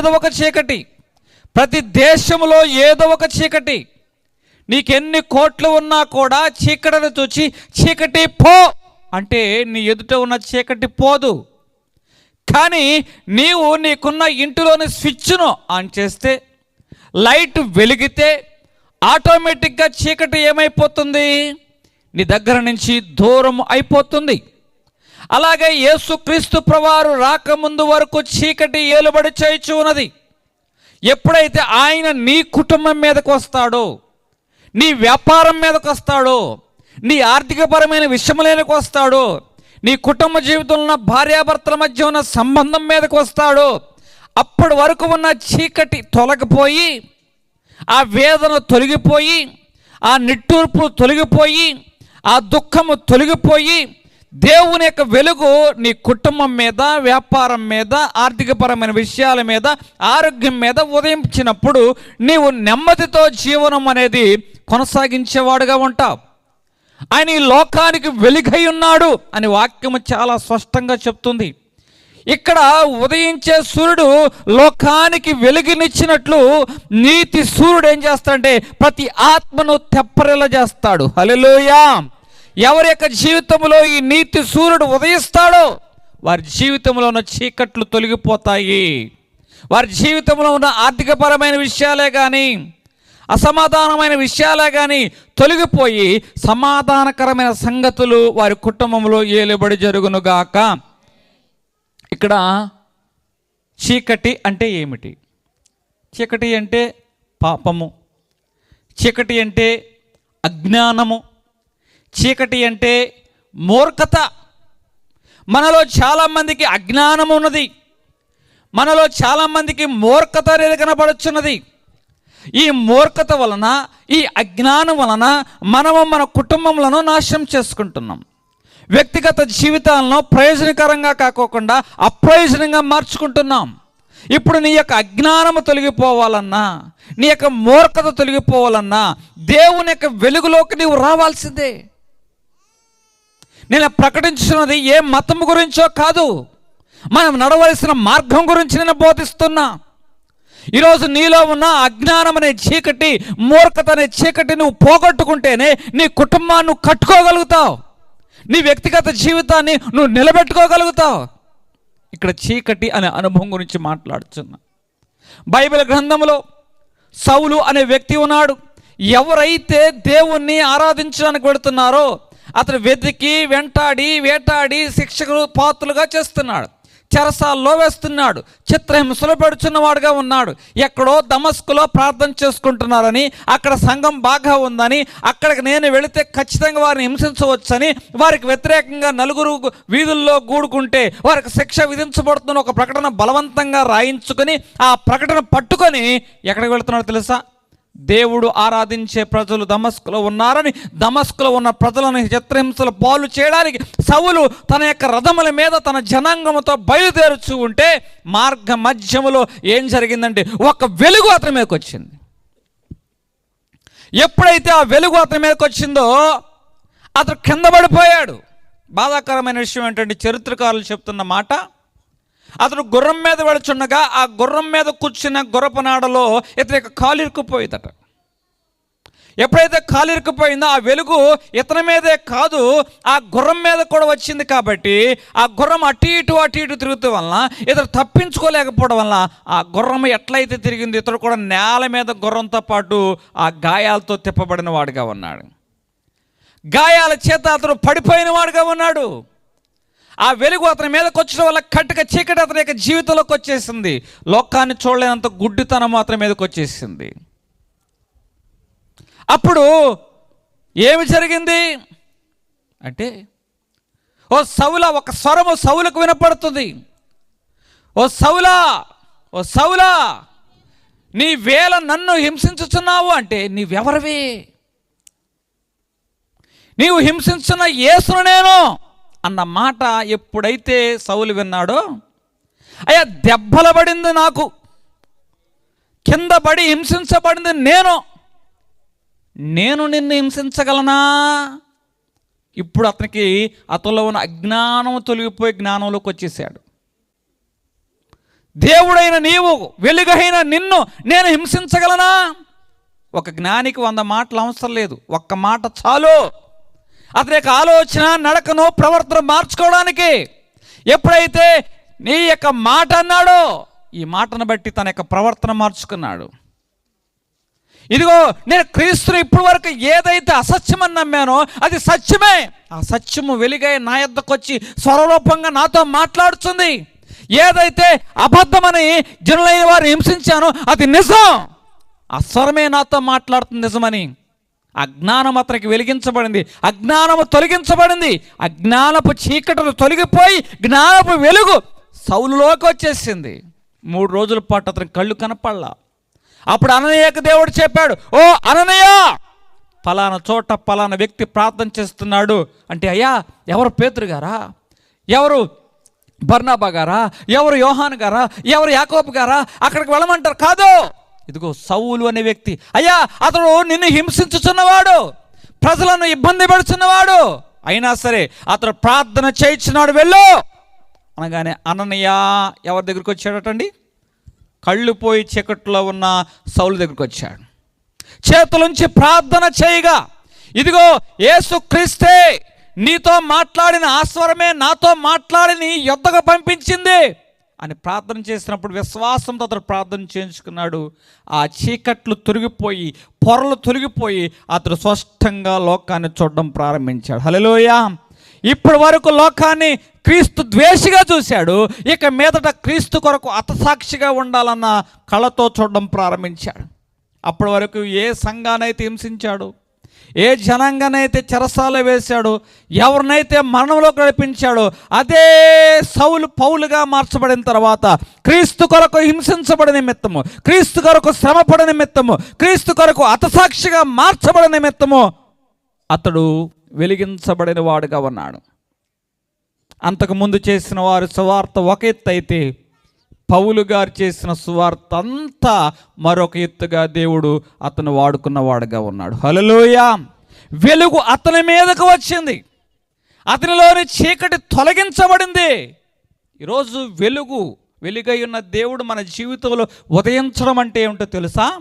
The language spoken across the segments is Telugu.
ఏదో ఒక చీకటి. ప్రతి దేశంలో ఏదో ఒక చీకటి. నీకెన్ని కోట్లు ఉన్నా కూడా చీకటిని చూచి చీకటి పో! అంటే నీ ఎదుట ఉన్న చీకటి పోదు. కానీ నీవు నీకున్న ఇంటిలోని స్విచ్ను ఆన్ చేస్తే లైట్ వెలిగితే ఆటోమేటిక్గా చీకటి ఏమైపోతుంది? నీ దగ్గర నుంచి దూరం అయిపోతుంది. అలాగే యేసుక్రీస్తు ప్రవారు రాకముందు వరకు చీకటి ఏలుబడి చేయుచు ఉన్నది. ఎప్పుడైతే ఆయన నీ కుటుంబం మీదకు వస్తాడో నీ వ్యాపారం మీదకు వస్తాడో నీ ఆర్థికపరమైన విషయములేనికి వస్తాడో నీ కుటుంబ జీవితంలో ఉన్న భార్యాభర్తల మధ్య ఉన్న సంబంధం మీదకు వస్తాడో అప్పటి వరకు ఉన్న చీకటి తొలగిపోయి ఆ వేదన తొలగిపోయి ఆ నిట్టూర్పు తొలగిపోయి ఆ దుఃఖము తొలగిపోయి దేవుని యొక్క వెలుగు నీ కుటుంబం మీద వ్యాపారం మీద ఆర్థికపరమైన విషయాల మీద ఆరోగ్యం మీద ఉదయించినప్పుడు నీవు నెమ్మదితో జీవనం అనేది కొనసాగించేవాడుగా ఉంటావు. ఆయన ఈ లోకానికి వెలుగై ఉన్నాడు అని వాక్యము చాలా స్పష్టంగా చెప్తుంది. ఇక్కడ ఉదయించే సూర్యుడు లోకానికి వెలుగునిచ్చినట్లు నీతి సూర్యుడు ఏం చేస్తాడంటే ప్రతి ఆత్మను తెప్పరిల చేస్తాడు. హల్లెలూయా! ఎవరి యొక్క జీవితంలో ఈ నీతి సూర్యుడు ఉదయిస్తాడో వారి జీవితంలో ఉన్న చీకట్లు తొలగిపోతాయి. వారి జీవితంలో ఉన్న ఆర్థికపరమైన విషయాలే కానీ అసమాధానమైన విషయాలే కానీ తొలగిపోయి సమాధానకరమైన సంగతులు వారి కుటుంబంలో ఏలుబడి జరుగునుగాక. ఇక్కడ చీకటి అంటే ఏమిటి? చీకటి అంటే పాపము. చీకటి అంటే అజ్ఞానము. చీకటి అంటే మూర్ఖత. మనలో చాలామందికి అజ్ఞానం ఉన్నది. మనలో చాలామందికి మూర్ఖత అనేది కనబడుచున్నది. ఈ మూర్ఖత వలన ఈ అజ్ఞానం వలన మనము మన కుటుంబములను నాశనం చేసుకుంటున్నాం. వ్యక్తిగత జీవితాలను ప్రయోజనకరంగా కాకోకుండా అప్రయోజనంగా మార్చుకుంటున్నాం. ఇప్పుడు నీ యొక్క అజ్ఞానము తొలగిపోవాలన్నా నీ యొక్క మూర్ఖత తొలగిపోవాలన్నా దేవుని యొక్క వెలుగులోకి నీవు రావాల్సిందే. నేను ప్రకటించున్నది ఏ మతం గురించో కాదు. మనం నడవలసిన మార్గం గురించి నేను బోధిస్తున్నా. ఈరోజు నీలో ఉన్న అజ్ఞానం అనే చీకటి మూర్ఖత అనే చీకటి నువ్వు పోగొట్టుకుంటేనే నీ కుటుంబాన్ని కట్టుకోగలుగుతావు. నీ వ్యక్తిగత జీవితాన్ని నువ్వు నిలబెట్టుకోగలుగుతావు. ఇక్కడ చీకటి అనే అనుభవం గురించి మాట్లాడుతున్నా. బైబిల్ గ్రంథంలో సౌలు అనే వ్యక్తి ఉన్నాడు. ఎవరైతే దేవుణ్ణి ఆరాధించడానికి వెళుతున్నారో అతను వెతికి వెంటాడి వేటాడి శిక్షకులు పాత్రలుగా చేస్తున్నాడు. చెరసాల్లో వేస్తున్నాడు. చిత్రహింసలు పెడుచున్నవాడుగా ఉన్నాడు. ఎక్కడో దమస్కులో ప్రార్థన చేసుకుంటున్నారని అక్కడ సంఘం బాగా ఉందని అక్కడికి నేను వెళితే ఖచ్చితంగా వారిని హింసించవచ్చని వారికి వ్యతిరేకంగా నలుగురు వీధుల్లో గూడుకుంటే వారికి శిక్ష విధించబడుతున్న ఒక ప్రకటన బలవంతంగా రాయించుకొని ఆ ప్రకటన పట్టుకొని ఎక్కడికి వెళుతున్నాడు తెలుసా? దేవుడు ఆరాధించే ప్రజలు దమస్కులో ఉన్నారని దమస్కులో ఉన్న ప్రజలను చిత్రహింసలు పాలు చేయడానికి సవులు తన యొక్క రథముల మీద తన జనాంగముతో బయలుదేరుచూ ఉంటే మార్గ మధ్యములో ఏం జరిగిందంటే ఒక వెలుగు అతని మీదకి వచ్చింది. ఎప్పుడైతే ఆ వెలుగు అతని మీదకి వచ్చిందో అతను కింద పడిపోయాడు. బాధాకరమైన విషయం ఏంటంటే చరిత్రకారులు చెప్తున్న మాట అతడు గుర్రం మీద వెళుచుండగా ఆ గుర్రం మీద కూర్చున్న గుర్రపనాడలో ఇతని యొక్క కాలు ఇరుక్కుపోయిందట. ఎప్పుడైతే కాలు ఇరుక్కుపోయిందో ఆ వెలుగు ఇతని మీదే కాదు ఆ గుర్రం మీద కూడా వచ్చింది కాబట్టి ఆ గుర్రం అటు ఇటు అటు ఇటు తిరుగుతూ వలన ఇతడు తప్పించుకోలేకపోవడం వలన ఆ గుర్రం ఎట్లయితే తిరిగింది ఇతడు కూడా నేల మీద గుర్రంతో పాటు ఆ గాయాలతో తిప్పబడిన వాడుగా ఉన్నాడు. గాయాల చేత అతడు పడిపోయిన వాడుగా ఉన్నాడు. ఆ వెలుగు అతని మీదకి వచ్చిన వల్ల కట్టుక చీకటి అతని యొక్క జీవితంలోకి వచ్చేసింది. లోకాన్ని చూడలేనంత గుడ్డితనం అతని మీదకి వచ్చేసింది. అప్పుడు ఏమి జరిగింది? అంటే ఓ సౌల ఒక స్వరము సౌలకు వినపడుతుంది. ఓ సౌలా ఓ సౌలా నీ వేల నన్ను హింసించుచున్నావు అంటే నీవెవరివి? నీవు హింసించిన యేసును నేను. అన్న మాట ఎప్పుడైతే సౌలు విన్నాడో అయ్యా దెబ్బల పడింది నాకు కింద పడి హింసించబడింది నేను. నేను నిన్ను హింసించగలనా? ఇప్పుడు అతనికి అతనిలో ఉన్న అజ్ఞానం తొలగిపోయి జ్ఞానంలోకి వచ్చేసాడు. దేవుడైన నీవు వెలుగైన నిన్ను నేను హింసించగలనా? ఒక జ్ఞానికి వంద మాటలు అవసరం లేదు. ఒక్క మాట చాలు. అతని యొక్క ఆలోచన నడకను ప్రవర్తన మార్చుకోవడానికి ఎప్పుడైతే నీ యొక్క మాట అన్నాడో ఈ మాటను బట్టి తన యొక్క ప్రవర్తన మార్చుకున్నాడు. ఇదిగో నేను క్రీస్తుని ఇప్పటి వరకు ఏదైతే అసత్యమని నమ్మానో అది సత్యమే. ఆ సత్యము వెలిగై నా యొద్దకు వచ్చి స్వరూపంగా నాతో మాట్లాడుతుంది. ఏదైతే అబద్ధమని జనులైన వారు హింసించానో అది నిజం. ఆ స్వరమే నాతో మాట్లాడుతుంది నిజమని. అజ్ఞానం అతనికి వెలిగించబడింది. అజ్ఞానము తొలగించబడింది. అజ్ఞానపు చీకటలు తొలగిపోయి జ్ఞానపు వెలుగు సౌలులోకి వచ్చేసింది. మూడు రోజుల పాటు అతని కళ్ళు కనపడలా. అప్పుడు అననయ్యకు దేవుడు చెప్పాడు ఓ అననయ్య ఫలానా చోట పలానా వ్యక్తి ప్రార్థన చేస్తున్నాడు. అంటే అయ్యా ఎవరు పేతురు గారా? ఎవరు బర్నాబా గారా? ఎవరు యోహాన్ గారా? ఎవరు యాకోబు గారా? అక్కడికి వెళ్ళమంటారు కాదు. ఇదిగో సౌలు అనే వ్యక్తి అయ్యా అతడు నిన్ను హింసించుచున్నవాడు ప్రజలను ఇబ్బంది పెడుచున్నవాడు. అయినా సరే అతడు ప్రార్థన చేయించున్నాడు వెళ్ళు. అనగానే అననయ్య ఎవరి దగ్గరికి వచ్చాడటండి? కళ్ళు పోయి చీకట్లో ఉన్న సౌలు దగ్గరికి వచ్చాడు. చేతులుంచి ప్రార్థన చేయగా ఇదిగో ఏసు క్రీస్తే నీతో మాట్లాడిన ఆస్వరమే నాతో మాట్లాడిని యొద్దకు పంపించింది. అని ప్రార్థన చేసినప్పుడు విశ్వాసంతో అతడు ప్రార్థన చేయించుకున్నాడు. ఆ చీకట్లు తొలగిపోయి పొరలు తొలగిపోయి అతడు స్పష్టంగా లోకాన్ని చూడడం ప్రారంభించాడు. హలోయ ఇప్పటి వరకు లోకాన్ని క్రీస్తు ద్వేషిగా చూశాడు. ఇక మీదట క్రీస్తు కొరకు అతసాక్షిగా ఉండాలన్న కళతో చూడడం ప్రారంభించాడు. అప్పటి వరకు ఏ సంఘానైతే హింసించాడు ఏ జనాంగానైతే చెరసాల వేశాడో ఎవరినైతే మరణంలో గడిపించాడో అదే సౌలు పౌలుగా మార్చబడిన తర్వాత క్రీస్తు కొరకు హింసించబడిన నిమిత్తము క్రీస్తు కొరకు శ్రమపడిన నిమిత్తము క్రీస్తు కొరకు అతసాక్షిగా మార్చబడిన నిమిత్తము అతడు వెలిగించబడిన వాడుగా ఉన్నాడు అంతకుముందు చేసిన వారి సువార్త ఒక ఎత్తు అయితే పౌలు గారు చేసిన సువార్త అంతా మరొక ఎత్తుగా దేవుడు అతను వాడుకున్న వాడుగా ఉన్నాడు. హలలోయ వెలుగు అతని మీదకు వచ్చింది. అతనిలోని చీకటి తొలగించబడింది. ఈరోజు వెలుగు వెలుగై ఉన్న దేవుడు మన జీవితంలో ఉదయించడం అంటే ఏమిటో తెలుసా?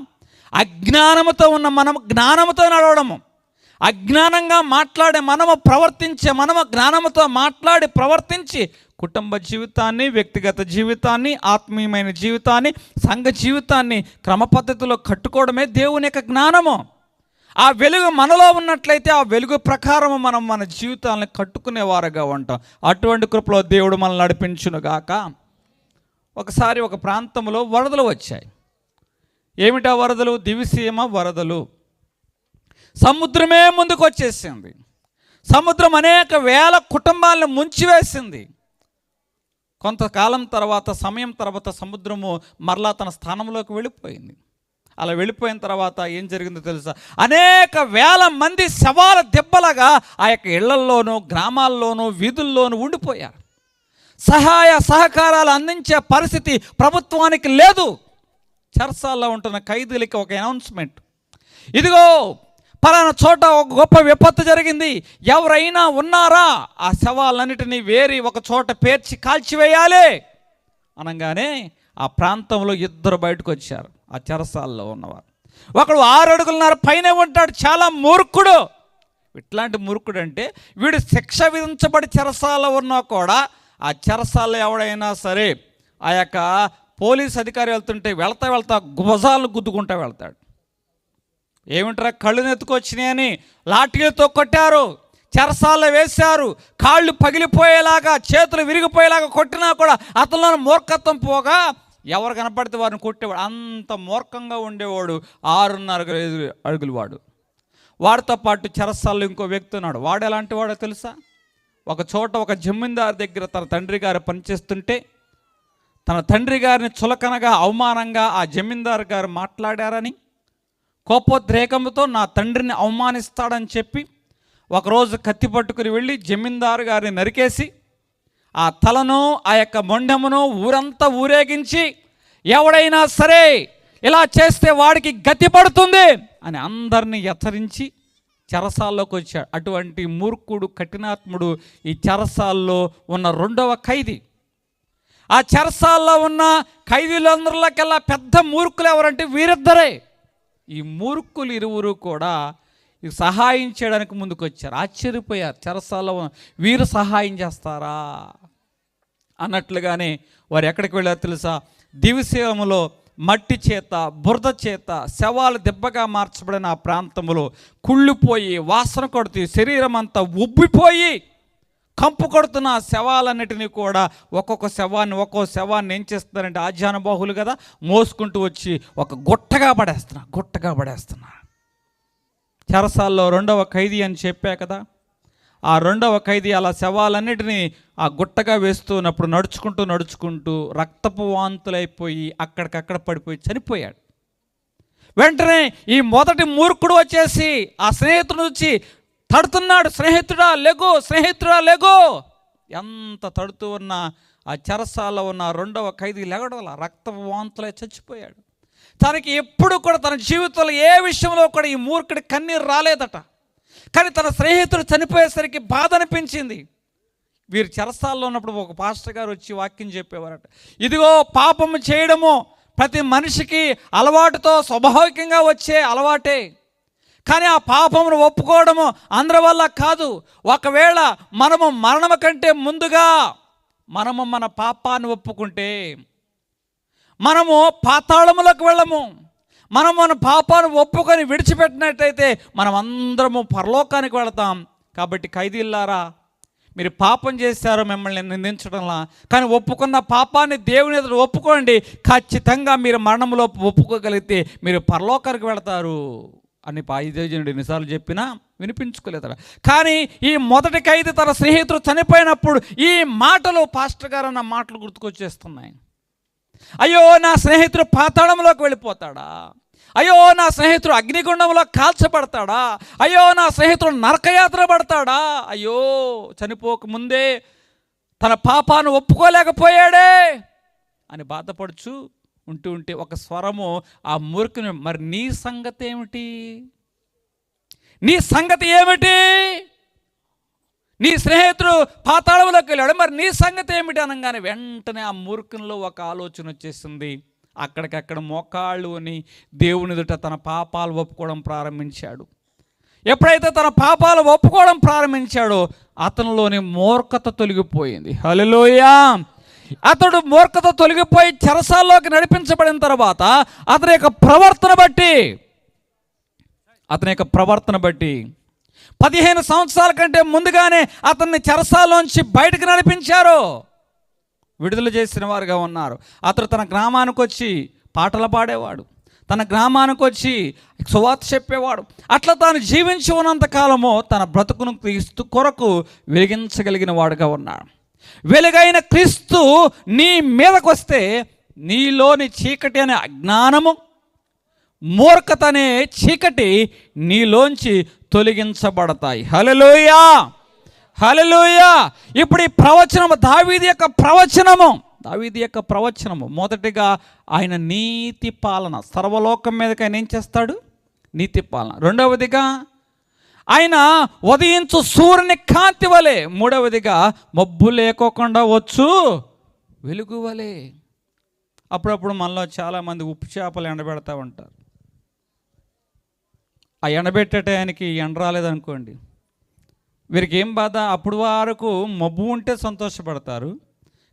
అజ్ఞానముతో ఉన్న మనం జ్ఞానముతో నడవడము. అజ్ఞానంగా మాట్లాడే మనము ప్రవర్తించే మనము జ్ఞానముతో మాట్లాడి ప్రవర్తించి కుటుంబ జీవితాన్ని వ్యక్తిగత జీవితాన్ని ఆత్మీయమైన జీవితాన్ని సంఘ జీవితాన్ని క్రమపద్ధతిలో కట్టుకోవడమే దేవుని యొక్క జ్ఞానము. ఆ వెలుగు మనలో ఉన్నట్లయితే ఆ వెలుగు ప్రకారము మనం మన జీవితాలను కట్టుకునేవారుగా ఉంటాం. అటువంటి కృపలో దేవుడు మనల్ని నడిపించునుగాక ఒకసారి ఒక ప్రాంతంలో వరదలు వచ్చాయి. ఏమిటా వరదలు? దివిసీమ వరదలు. సముద్రమే ముందుకు వచ్చేసింది సముద్రం అనేక వేల కుటుంబాలను ముంచివేసింది. కొంతకాలం తర్వాత సమయం తర్వాత సముద్రము మరలా తన స్థానంలోకి వెళ్ళిపోయింది. అలా వెళ్ళిపోయిన తర్వాత ఏం జరిగిందో తెలుసా? అనేక వేల మంది శవాల దెబ్బలుగా ఆ యొక్క ఇళ్ళల్లోనూ గ్రామాల్లోనూ వీధుల్లోనూ ఉండిపోయారు. సహాయ సహకారాలు అందించే పరిస్థితి ప్రభుత్వానికి లేదు. చర్చాల్లో ఉంటున్న ఖైదీలకి ఒక అనౌన్స్మెంట్. ఇదిగో పలానా చోట ఒక గొప్ప విపత్తు జరిగింది. ఎవరైనా ఉన్నారా? ఆ శవాలన్నిటినీ వేరి ఒక చోట పేర్చి కాల్చివేయాలి. అనగానే ఆ ప్రాంతంలో ఇద్దరు బయటకు వచ్చారు. ఆ చెరసాల్లో ఉన్నవారు. ఒకడు ఆరు అడుగులున్నర పైన ఉంటాడు. చాలా మూర్ఖుడు. ఇట్లాంటి మూర్ఖుడు అంటే వీడు శిక్ష విధించబడి చెరసాల ఉన్నా కూడా ఆ చెరసాల ఎవడైనా సరే ఆ యొక్క పోలీస్ అధికారి వెళ్తుంటే వెళ్తా వెళ్తా భుజాలను గుద్దుకుంటా వెళ్తాడు. ఏమిట్రా కళ్ళు నెత్తుకొచ్చినాయని లాఠీలతో కొట్టారు చెరసాల్లో వేశారు కాళ్ళు పగిలిపోయేలాగా చేతులు విరిగిపోయేలాగా కొట్టినా కూడా అతనిలో మూర్ఖత్వం పోగా ఎవరు కనపడితే వారిని కొట్టేవాడు. అంత మూర్ఖంగా ఉండేవాడు ఆరున్నర ఐదు అడుగులు వాడు. వాడితో పాటు చెరసాల్లో ఇంకో వ్యక్తి ఉన్నాడు. వాడు ఎలాంటి వాడో తెలుసా? ఒక చోట ఒక జమీందారు దగ్గర తన తండ్రి గారు పనిచేస్తుంటే తన తండ్రి గారిని చులకనగా అవమానంగా ఆ జమీందారు గారు మాట్లాడారని కోపోద్రేకంతో నా తండ్రిని అవమానిస్తాడని చెప్పి ఒకరోజు కత్తి పట్టుకుని వెళ్ళి జమీందారు గారిని నరికేసి ఆ తలను ఆ యొక్క మొండమును ఊరంతా ఊరేగించి ఎవడైనా సరే ఇలా చేస్తే వాడికి గతి పడుతుంది అని అందరినీ హెచ్చరించి చెరసాల్లోకి వచ్చాడు. అటువంటి మూర్ఖుడు కఠినాత్ముడు ఈ చెరసాల్లో ఉన్న రెండవ ఖైదీ. ఆ చెరసాల్లో ఉన్న ఖైదీలందరిలోకెల్లా పెద్ద మూర్ఖులు ఎవరంటే వీరిద్దరే. ఈ మూర్ఖులు ఇరువురు కూడా ఈ సహాయం చేయడానికి ముందుకు వచ్చారు ఆశ్చర్యపోయారు. చెరసాల్లో వీరు సహాయం చేస్తారా? అన్నట్లుగానే వారు ఎక్కడికి వెళ్ళారు తెలుసా? దివిశీలములో మట్టి చేత బురద చేత శవాలు దెబ్బగా మార్చబడిన ఆ ప్రాంతంలో కుళ్ళిపోయి వాసన కొడుతూ శరీరం అంతా ఉబ్బిపోయి కంపు కొడుతున్న ఆ శవాలన్నిటినీ కూడా ఒక్కొక్క శవాన్ని ఒక్కో శవాన్ని ఏం చేస్తున్నారంటే ఆజ్ఞానుబాహులు కదా మోసుకుంటూ వచ్చి ఒక గుట్టగా పడేస్తున్నా గుట్టగా పడేస్తున్నా చెరసాల్లో రెండవ ఖైదీ అని చెప్పా కదా ఆ రెండవ ఖైదీ అలా శవాలన్నిటినీ ఆ గుట్టగా వేస్తున్నప్పుడు నడుచుకుంటూ నడుచుకుంటూ రక్తపు వాంతులైపోయి అక్కడికక్కడ పడిపోయి చనిపోయాడు. వెంటనే ఈ మొదటి మూర్ఖుడు వచ్చేసి ఆ స్నేహితుడు వచ్చి తడుతున్నాడు స్నేహితుడా లెగో స్నేహితుడా లెగో. ఎంత తడుతూ ఉన్న ఆ చెరసాల ఉన్న రెండవ ఖైదీ లెగడవల రక్త వాంతులే చచ్చిపోయాడు. తనకి ఎప్పుడు కూడా తన జీవితంలో ఏ విషయంలో కూడా ఈ మూర్ఖుడి కన్నీరు రాలేదట. కానీ తన స్నేహితుడు చనిపోయేసరికి బాధ అనిపించింది. వీరు చెరసాల్లో ఉన్నప్పుడు ఒక పాస్టర్ గారు వచ్చి వాక్యం చెప్పేవారట. ఇదిగో పాపము చేయడము ప్రతి మనిషికి అలవాటుతో స్వాభావికంగా వచ్చే అలవాటే. కానీ ఆ పాపమును ఒప్పుకోవడము అందరి వల్ల కాదు. ఒకవేళ మనము మరణము కంటే ముందుగా మనము మన పాపాన్ని ఒప్పుకుంటే మనము పాతాళములకు వెళ్ళము. మనం మన పాపాన్ని ఒప్పుకొని విడిచిపెట్టినట్టయితే మనం అందరము పరలోకానికి వెళతాం. కాబట్టి ఖైదీల్లారా మీరు పాపం చేశారు మిమ్మల్ని నిందించడంలా కానీ ఒప్పుకున్న పాపాన్ని దేవుని ఎదురు ఒప్పుకోండి. ఖచ్చితంగా మీరు మరణంలో ఒప్పుకోగలిగితే మీరు పరలోకానికి వెళతారు. అని పాయిదేజనుడు ఎన్నిసార్లు చెప్పినా వినిపించుకోలేదట. కానీ ఈ మొదటి ఖైదీ తన స్నేహితుడు చనిపోయినప్పుడు ఈ మాటలు పాస్టర్ గారు అన్న మాటలు గుర్తుకొచ్చేస్తున్నాయి. అయ్యో నా స్నేహితుడు పాతాళంలోకి వెళ్ళిపోతాడా? అయ్యో నా స్నేహితుడు అగ్నిగుండంలో కాల్చబడతాడా? అయ్యో నా స్నేహితుడు నరకయాత్ర పడతాడా? అయ్యో చనిపోకముందే తన పాపాను ఒప్పుకోలేకపోయాడే అని బాధపడుచు ఉంటూ ఉంటే ఒక స్వరము ఆ మురికిని మరి నీ సంగతి ఏమిటి? నీ సంగతి ఏమిటి? నీ స్నేహితుడు పాతాళంలోకి వెళ్ళాడు. మరి నీ సంగతి ఏమిటి అనగానే వెంటనే ఆ మూర్ఖంలో ఒక ఆలోచన వచ్చేసింది. అక్కడికక్కడ మోకాళ్ళు అని దేవుని ఎదుట తన పాపాలు ఒప్పుకోవడం ప్రారంభించాడు. ఎప్పుడైతే తన పాపాలు ఒప్పుకోవడం ప్రారంభించాడో అతనిలోని మూర్ఖత తొలగిపోయింది. హలోయా అతడు మూర్ఖత తొలగిపోయి చెరసాల్లోకి నడిపించబడిన తర్వాత అతని యొక్క ప్రవర్తన బట్టి అతని యొక్క ప్రవర్తన బట్టి పదిహేను సంవత్సరాల కంటే ముందుగానే అతన్ని చెరసాలోంచి బయటకు నడిపించారు. విడుదల చేసిన వారుగా ఉన్నారు. అతడు తన గ్రామానికి వచ్చి పాటలు పాడేవాడు. తన గ్రామానికి వచ్చి సువార్త చెప్పేవాడు. అట్లా తాను జీవించి ఉన్నంత కాలము తన బ్రతుకును క్రీస్తు కొరకు వెలిగించగలిగిన వాడుగా ఉన్నాడు. వెలుగైన క్రీస్తు నీ మీదకు వస్తే నీలోని చీకటి అనే అజ్ఞానము మూర్ఖత అనే చీకటి నీలోంచి తొలగించబడతాయి. హలలోయా హలలోయా ఇప్పుడు ఈ ప్రవచనము దావీది యొక్క ప్రవచనము దావీది యొక్క ప్రవచనము మొదటిగా ఆయన నీతి పాలన సర్వలోకం మీదకి ఆయన ఏం చేస్తాడు? నీతి పాలన. రెండవదిగా ఆయన ఉదయించు సూర్యుని కాంతి వలె. మూడవదిగా మబ్బు లేకోకుండా వచ్చు వెలుగు వలె. అప్పుడప్పుడు మనలో చాలామంది ఉప్పు చేపలు ఎండబెడతా ఉంటారు. ఆ ఎండబెట్టే టయానికి ఎండ రాలేదనుకోండి. వీరికి ఏం బాధ? అప్పుడు వరకు మబ్బు ఉంటే సంతోషపడతారు.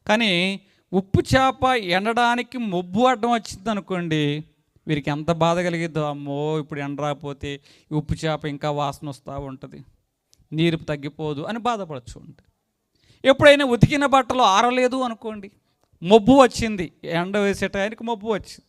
కానీ ఉప్పు చేప ఎండడానికి మబ్బు అడ్డం వచ్చింది అనుకోండి వీరికి ఎంత బాధ కలిగిద్దో అమ్మో ఇప్పుడు ఎండ రాకపోతే ఉప్పు చేప ఇంకా వాసన వస్తూ ఉంటుంది. నీరు తగ్గిపోదు అని బాధపడచ్చు ఉంటుంది ఎప్పుడైనా ఉతికిన బట్టలు ఆరలేదు అనుకోండి మబ్బు వచ్చింది ఎండ వేసే టయానికి మబ్బు వచ్చింది.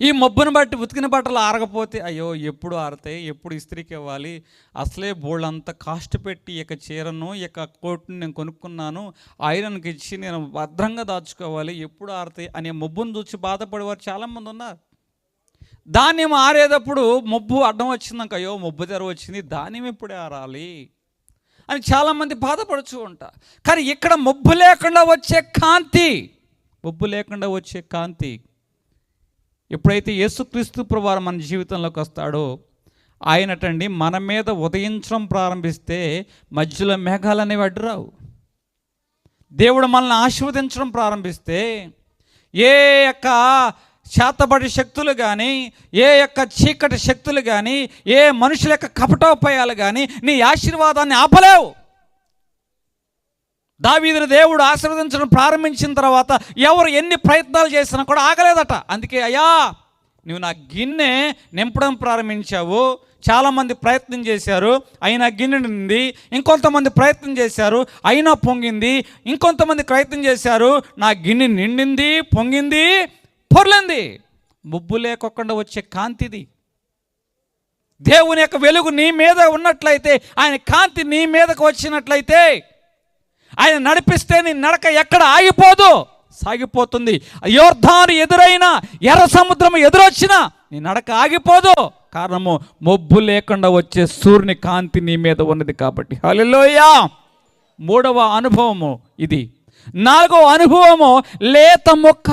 ఈ మబ్బును బట్టి ఉతికిన బట్టలు ఆరకపోతే అయ్యో ఎప్పుడు ఆరతాయి ఎప్పుడు ఇస్త్రీకి ఇవ్వాలి? అసలే బోళ్ళంతా కాస్ట్ పెట్టి ఇక చీరను ఇక కోట్ని నేను కొనుక్కున్నాను. ఐరన్కి ఇచ్చి నేను భద్రంగా దాచుకోవాలి. ఎప్పుడు ఆరతాయి అనే మబ్బును చూసి బాధపడేవారు చాలామంది ఉన్నారు. ధాన్యం ఆరేటప్పుడు మబ్బు అడ్డం వచ్చిందాక అయ్యో మబ్బు తెర వచ్చింది ధాన్యం ఎప్పుడే ఆరాలి అని చాలామంది బాధపడుచు ఉంటారు కానీ ఇక్కడ మబ్బు లేకుండా వచ్చే కాంతి మబ్బు లేకుండా వచ్చే కాంతి ఎప్పుడైతే యేసుక్రీస్తు ప్రభువారు మన జీవితంలోకి వస్తాడో ఆయనటండి మన మీద ఉదయించడం ప్రారంభిస్తే మధ్యలో మేఘాలు అనేవి అడ్డురావు. దేవుడు మనల్ని ఆశీర్వదించడం ప్రారంభిస్తే ఏ యొక్క శాతపడి శక్తులు కానీ ఏ యొక్క చీకటి శక్తులు కానీ ఏ మనుషుల యొక్క కపటోపాయాలు కానీ నీ ఆశీర్వాదాన్ని ఆపలేవు. దావీదుని దేవుడు ఆశీర్వదించడం ప్రారంభించిన తర్వాత ఎవరు ఎన్ని ప్రయత్నాలు చేసినా కూడా ఆగలేదట. అందుకే అయ్యా నువ్వు నా గిన్నె నింపడం ప్రారంభించావు. చాలామంది ప్రయత్నం చేశారు. అయినా గిన్నె నింది ఇంకొంతమంది ప్రయత్నం చేశారు. అయినా పొంగింది. ఇంకొంతమంది ప్రయత్నం చేశారు. నా గిన్నె నిండింది పొంగింది పొర్లింది. ముబ్బు లేకోకుండా వచ్చే కాంతిది. దేవుని యొక్క వెలుగు నీ మీద ఉన్నట్లయితే ఆయన కాంతి నీ మీదకు వచ్చినట్లయితే ఆయన నడిపిస్తే నీ నడక ఎక్కడ ఆగిపోదు? సాగిపోతుంది. యోర్ధాను ఎదురైనా ఎర్ర సముద్రం ఎదురొచ్చినా నీ నడక ఆగిపోదు. కారణము మొబ్బు లేకుండా వచ్చే సూర్యుని కాంతి నీ మీద ఉన్నది కాబట్టి. హలోయా మూడవ అనుభవము ఇది. నాలుగవ అనుభవము లేత మొక్క.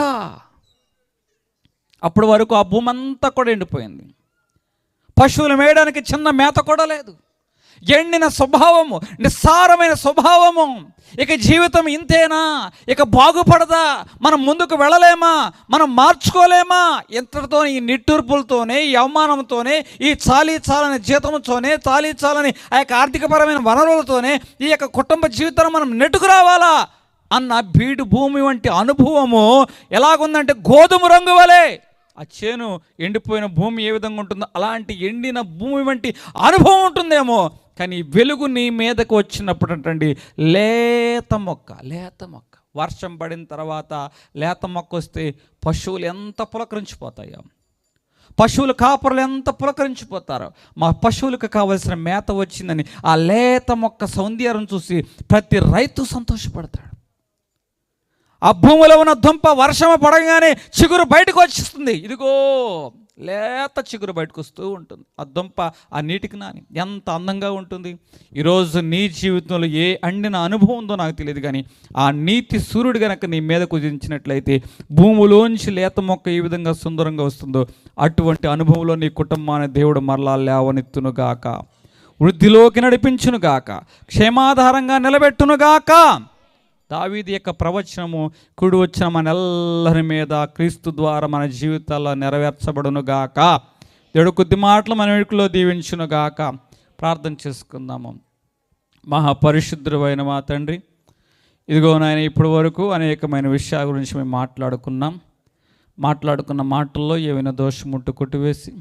అప్పటి వరకు ఆ భూమి అంతా కూడా ఎండిపోయింది. పశువులు మేయడానికి చిన్న మేత కూడా లేదు. ఎండిన స్వభావము నిస్సారమైన స్వభావము. ఇక జీవితం ఇంతేనా? ఇక బాగుపడదా? మనం ముందుకు వెళ్ళలేమా? మనం మార్చుకోలేమా? ఇంతటితో ఈ నిట్టూర్పులతోనే ఈ అవమానంతోనే ఈ చాలీ చాలని జీతంతోనే చాలీ చాలని ఆ యొక్క ఆర్థికపరమైన వనరులతోనే ఈ యొక్క కుటుంబ జీవితాన్ని మనం నెట్టుకు రావాలా అన్న బీడు భూమి వంటి అనుభవము ఎలాగుందంటే గోధుమ రంగు వలె. ఆ చేను ఎండిపోయిన భూమి ఏ విధంగా ఉంటుందో అలాంటి ఎండిన భూమి వంటి అనుభవం ఉంటుందేమో. కానీ వెలుగు నీ మీదకు వచ్చినప్పుడు అంటండి లేత మొక్క లేత మొక్క. వర్షం పడిన తర్వాత లేత మొక్క వస్తే పశువులు ఎంత పులకరించిపోతాయో. పశువుల కాపరులు ఎంత పులకరించిపోతారో. మా పశువులకు కావలసిన మేత వచ్చిందని ఆ లేత మొక్క సౌందర్యం చూసి ప్రతి రైతు సంతోషపడతాడు. ఆ భూమిలో ఉన్న దుంప వర్షం పడగానే చిగురు బయటకు వచ్చేస్తుంది. ఇదిగో లేత చిగురు బయటకు వస్తూ ఉంటుంది. ఆ దుంప ఆ నీటికి నాని ఎంత అందంగా ఉంటుంది. ఈరోజు నీ జీవితంలో ఏ అండిన అనుభవం ఉందో నాకు తెలియదు కానీ ఆ నీతి సూర్యుడు గనక నీ మీద కుదించినట్లయితే భూమిలోంచి లేత మొక్క ఏ విధంగా సుందరంగా వస్తుందో అటువంటి అనుభవంలో నీ కుటుంబాన్ని దేవుడు మరలా లేవనెత్తునుగాక. వృద్ధిలోకి నడిపించునుగాక. క్షేమాధారంగా నిలబెట్టునుగాక. దావీది యొక్క ప్రవచనము కుడి వచ్చిన మనల్లరి మీద క్రీస్తు ద్వారా మన జీవితాల్లో నెరవేర్చబడును గాక. దేవుడు కొద్ది మాటలు మన వెనుకలో దీవించును గాక. ప్రార్థన చేసుకుందాము. మహాపరిశుద్ధుడైన మా తండ్రి ఇదిగో నాయన ఇప్పటి వరకు అనేకమైన విషయాల గురించి మేము మాట్లాడుకున్నాం. మాట్లాడుకున్న మాటల్లో ఏమైనా దోషం కొట్టివేసి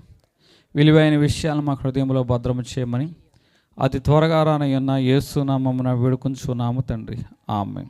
విలువైన విషయాలు మా హృదయంలో భద్రము చేయమని అతి త్వరగా రానయ్యన్న ఏసునామమున వేడుకుంచున్నాము తండ్రి. ఆమె